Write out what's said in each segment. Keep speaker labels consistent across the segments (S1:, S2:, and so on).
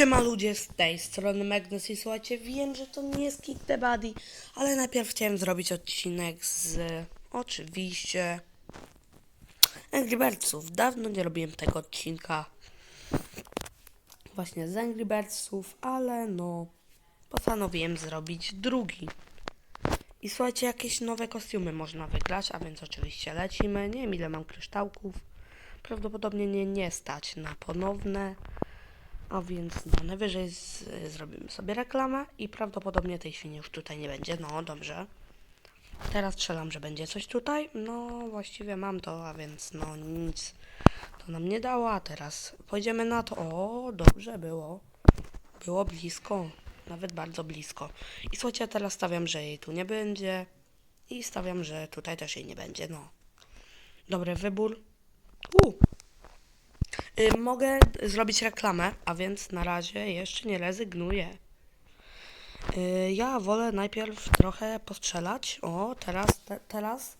S1: Siema ludzie z tej strony Magnus i słuchajcie, wiem, że to nie jest Kick the Buddy, ale najpierw chciałem zrobić odcinek z oczywiście Angry Birdsów. Dawno nie robiłem tego odcinka właśnie z Angry Birdsów, ale no postanowiłem zrobić drugi. I słuchajcie, jakieś nowe kostiumy można wygrać, a więc oczywiście lecimy. Nie wiem ile mam kryształków. Prawdopodobnie nie, nie stać na ponowne. A więc no, najwyżej z, zrobimy sobie reklamę i prawdopodobnie tej świni już tutaj nie będzie. No, dobrze. Teraz strzelam, że będzie coś tutaj. No, właściwie mam to, a więc no nic to nam nie dało. A teraz pójdziemy na to. O, dobrze było. Było blisko. Nawet bardzo blisko. I słuchajcie, teraz stawiam, że jej tu nie będzie. I stawiam, że tutaj też jej nie będzie. No. Dobry wybór. Y, mogę zrobić reklamę, a więc na razie jeszcze nie rezygnuję. Y, ja wolę najpierw trochę postrzelać. O, teraz, te, teraz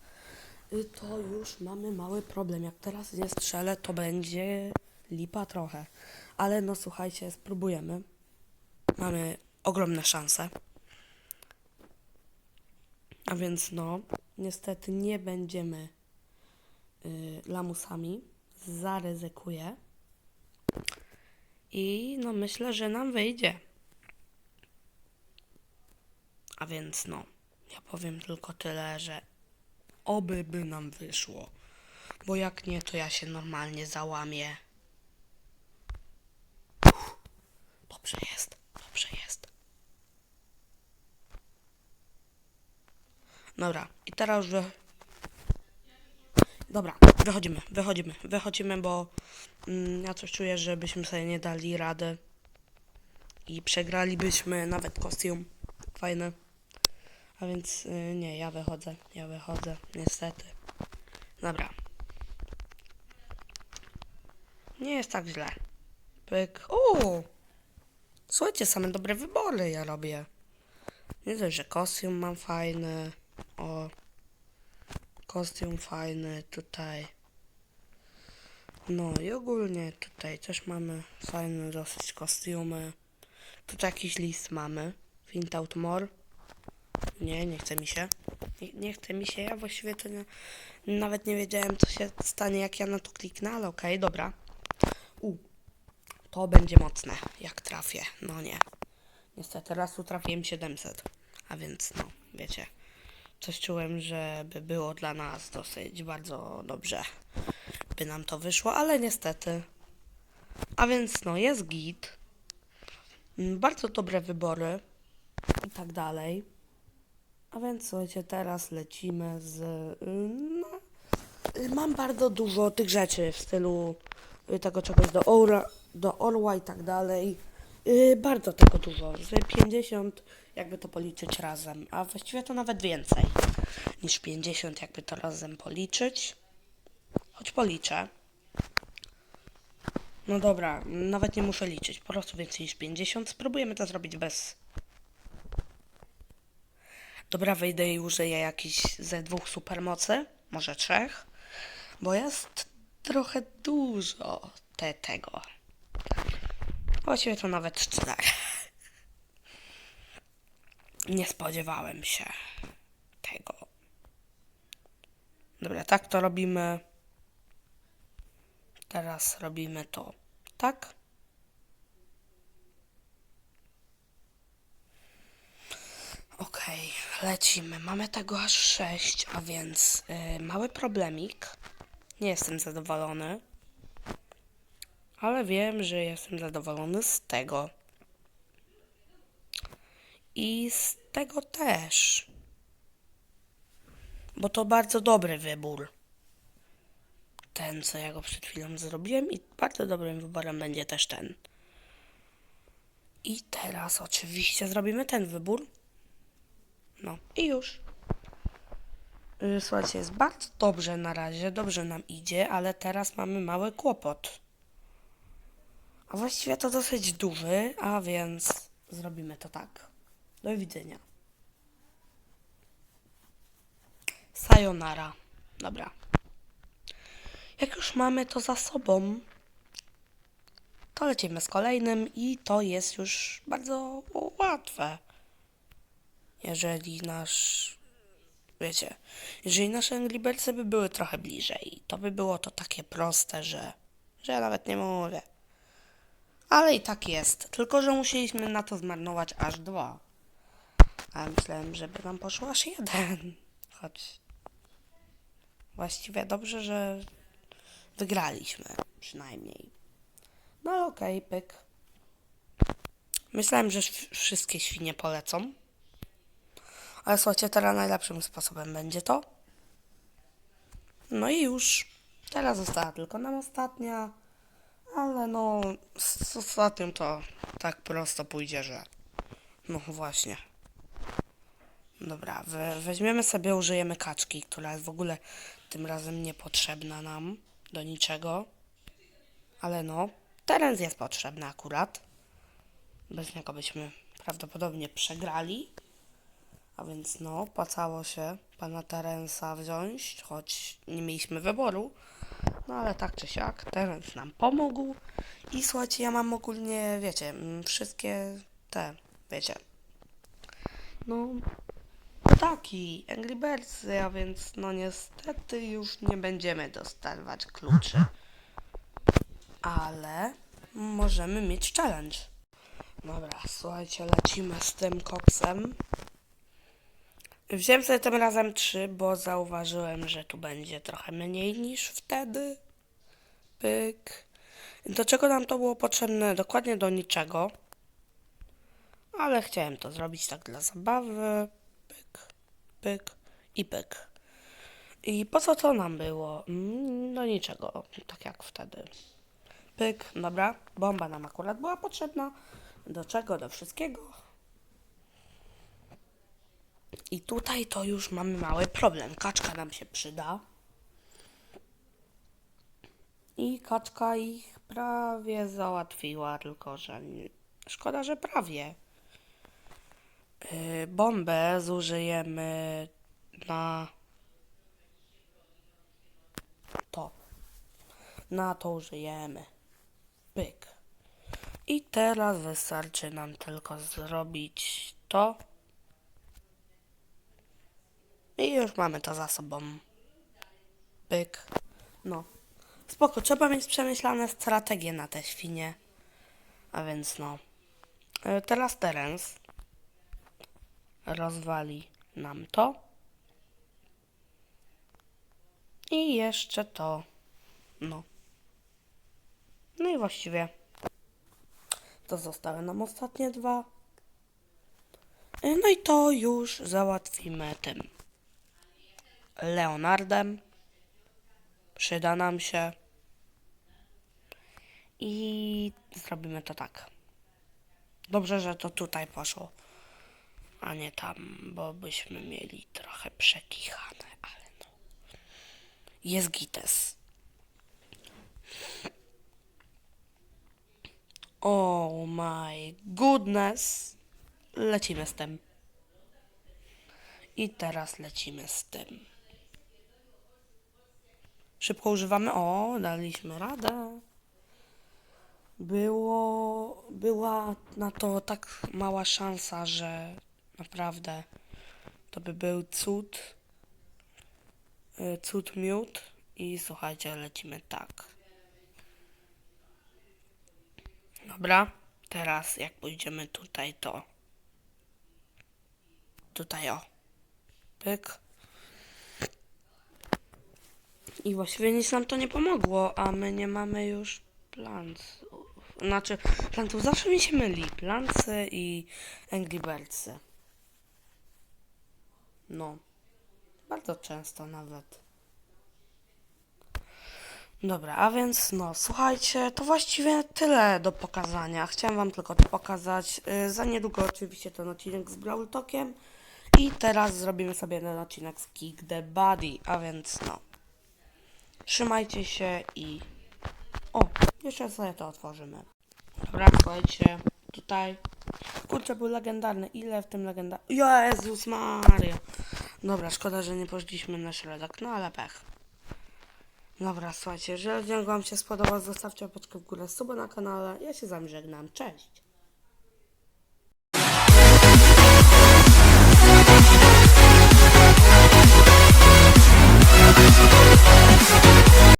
S1: y, to już mamy mały problem. Jak teraz nie strzelę, to będzie lipa trochę. Ale no słuchajcie, spróbujemy. Mamy ogromne szanse. A więc no, niestety nie będziemy y, lamusami. Zaryzykuję. I no myślę, że nam wyjdzie. A więc no, ja powiem tylko tyle, że oby by nam wyszło. Bo jak nie, to ja się normalnie załamię. Uff, dobrze jest, dobrze jest. Dobra, i teraz już. Dobra, wychodzimy, wychodzimy, wychodzimy, bo mm, ja coś czuję, że byśmy sobie nie dali rady i przegralibyśmy nawet kostium fajny. A więc y, nie, ja wychodzę, ja wychodzę, niestety. Dobra. Nie jest tak źle. Pyk. O! Słuchajcie, same dobre wybory ja robię. Nie dość, że kostium mam fajny. O. Kostium fajny tutaj. No i ogólnie tutaj też mamy fajne dosyć kostiumy. Tutaj jakiś list mamy. Find out more. Nie, nie chce mi się. Nie, nie chce mi się. Ja właściwie to nie, nawet nie wiedziałem, co się stanie, jak ja na to kliknę, ale okej, dobra. U. To będzie mocne, jak trafię. No nie. Niestety, raz tu trafiłem 700. A więc, no, wiecie. Coś czułem, że by było dla nas dosyć bardzo dobrze. By nam to wyszło, ale niestety. A więc, no, jest git. Mm, Bardzo dobre wybory. I tak dalej. A więc słuchajcie, teraz lecimy z. y, No, mam bardzo dużo tych rzeczy w stylu tego czegoś do, Orła, do Orła i tak dalej. Y, bardzo tego dużo. Z 50, jakby to policzyć razem. A właściwie to nawet więcej niż 50, jakby to razem policzyć. Choć policzę. No dobra, nawet nie muszę liczyć. Po prostu więcej niż 50. Spróbujemy to zrobić bez Dobra, wyjdę i użyję jakiś ze dwóch supermocy, może trzech, bo jest trochę dużo te, tego. Właściwie to nawet czterech. Nie spodziewałem się tego. Dobra, tak to robimy. Teraz robimy to tak. Okej, lecimy. Mamy tego aż 6, a więc y, mały problemik. Nie jestem zadowolony. Ale wiem, że jestem zadowolony z tego. I z tego też. Bo to bardzo dobry wybór. Ten, co ja go przed chwilą zrobiłem, i bardzo dobrym wyborem będzie też ten. I teraz oczywiście zrobimy ten wybór. No i już. Y, Słuchajcie, jest bardzo dobrze na razie, dobrze nam idzie, ale teraz mamy mały kłopot. A właściwie to dosyć duży, a więc zrobimy to tak. Do widzenia. Sayonara. Dobra. Jak już mamy to za sobą, to lecimy z kolejnym i to jest już bardzo łatwe. Jeżeli nasz, wiecie, jeżeli nasze Angry by były trochę bliżej, to by było to takie proste, że, że ja nawet nie mówię. Ale i tak jest, tylko że musieliśmy na to zmarnować aż dwa. A myślałem, żeby nam poszło aż jeden. Choć właściwie dobrze, że wygraliśmy przynajmniej. No okej, pyk. Myślałem, że wszystkie świnie polecą. Ale słuchajcie, teraz najlepszym sposobem będzie to. No i już. Teraz została tylko nam ostatnia. Ale no, z ostatnią to tak prosto pójdzie, że... No właśnie. Dobra, we, weźmiemy sobie, użyjemy kaczki, która jest w ogóle tym razem niepotrzebna nam do niczego. Ale no, teren jest potrzebny akurat. Bez niego byśmy prawdopodobnie przegrali. A więc no, opłacało się pana Terensa wziąć, choć nie mieliśmy wyboru. No ale tak czy siak, Terens nam pomógł. I słuchajcie, ja mam ogólnie, wiecie, mm, wszystkie te, wiecie, no, taki, Angry Birdsy, a więc no niestety już nie będziemy dostawać kluczy. Ale możemy mieć challenge. Dobra, słuchajcie, lecimy z tym koksem. Wziąłem sobie tym razem trzy, bo zauważyłem, że tu będzie trochę mniej niż wtedy. Pyk. Do czego nam to było potrzebne? Dokładnie do niczego. Ale chciałem to zrobić tak dla zabawy. Pyk, pyk i pyk. I po co to nam było? Mm, Do niczego, tak jak wtedy. Pyk, dobra. Bomba nam akurat była potrzebna. Do czego? Do wszystkiego. I tutaj to już mamy mały problem. Kaczka nam się przyda. I kaczka ich prawie załatwiła, tylko że szkoda, że prawie. Yy, bombę zużyjemy na to. Na to użyjemy. Pyk. I teraz wystarczy nam tylko zrobić to. I już mamy to za sobą. Pyk. No. Spoko, trzeba mieć przemyślane strategie na te świnie. A więc no. E, Teraz Terens rozwali nam to. I jeszcze to. No. No i właściwie to zostały nam ostatnie dwa. E, No i to już załatwimy tym Leonardem. Przyda nam się. I zrobimy to tak. Dobrze, że to tutaj poszło, a nie tam, bo byśmy mieli trochę przekichane, ale no. Jest gites. Oh my goodness. Lecimy z tym. I teraz lecimy z tym. Szybko używamy. O, daliśmy radę. Było, była na to tak mała szansa, że naprawdę to by był cud. y, Cud miód. I słuchajcie, lecimy tak. Dobra, teraz jak pójdziemy tutaj, to tutaj o. Pyk. I właściwie nic nam to nie pomogło, a my nie mamy już planców. Znaczy, plantów zawsze mi się myli. Plancy i Angry Birdsy. No. Bardzo często nawet. Dobra, a więc no, słuchajcie, to właściwie tyle do pokazania. Chciałem wam tylko to pokazać. Yy, za niedługo oczywiście ten odcinek z Brawl Talkiem. I teraz zrobimy sobie ten odcinek z Kick the Body, a więc no. Trzymajcie się i... O, jeszcze sobie to otworzymy. Dobra, słuchajcie, tutaj... Kurczę, był legendarny. Ile w tym legendarnym... Jezus Maria! Dobra, szkoda, że nie poszliśmy na środek, no ale pech. Dobra, słuchajcie, jeżeli Wam się spodobał, zostawcie łapeczkę w górę, suba na kanale. Ja się z Wami żegnam. Cześć!